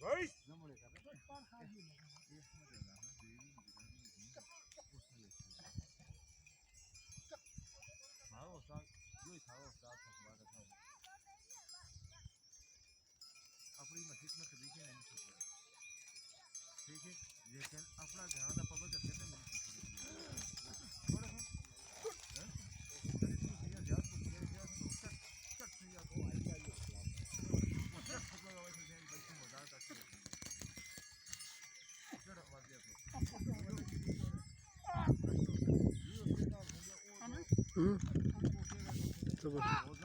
હોઈશ? હોઈશ સારો સાથ જોઈ. સારો સાથ સ્વાગત આપણી મસ્જિદમાં કદી છે એની છોકરા ઠીક આપણા ઘણા तो હમ वो